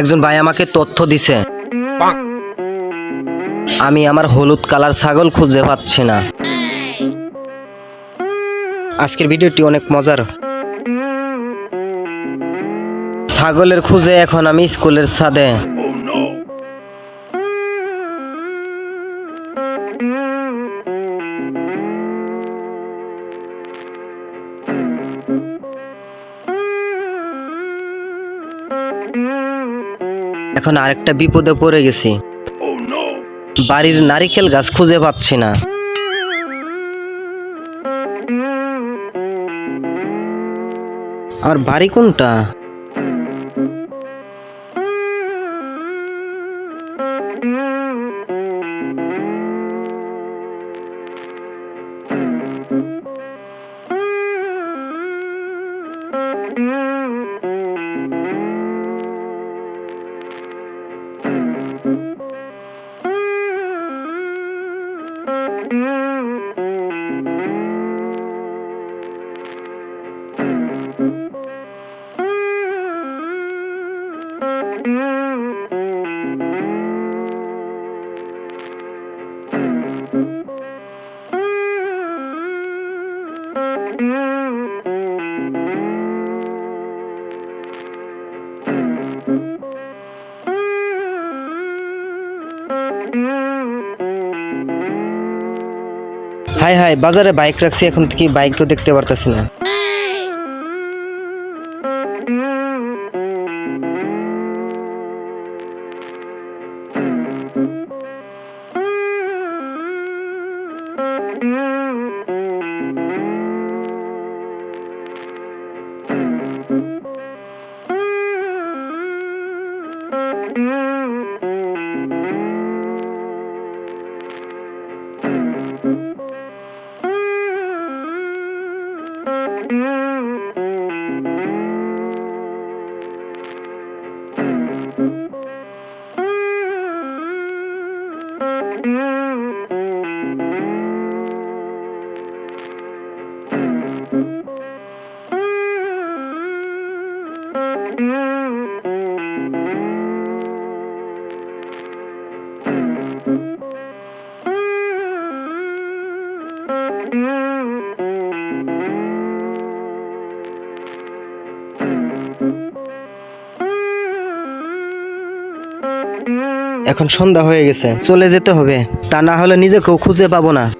একজন ভাই আমাকে তথ্য দিছে। আমি আমার হলুদ কালার ছাগল খুঁজে পাচ্ছি না। আজকের ভিডিওটি অনেক মজার। ছাগলের খুঁজে এখন আমি স্কুলের ছাদে। এখন আরেকটা বিপদে পড়ে গেছি। বাড়ির নারিকেল গাছ খুঁজে পাচ্ছি না। আর বাড়ি কোনটা? Mm-hmm. হাই হাই বাজারে বাইক রাখছি এখন কি বাইকও দেখতে পারতেছি না Mm-hmm. এখন সন্ধ্যা হয়ে গেছে। চলে যেতে হবে। তা না হলে নিজেকেও খুঁজে পাবো না।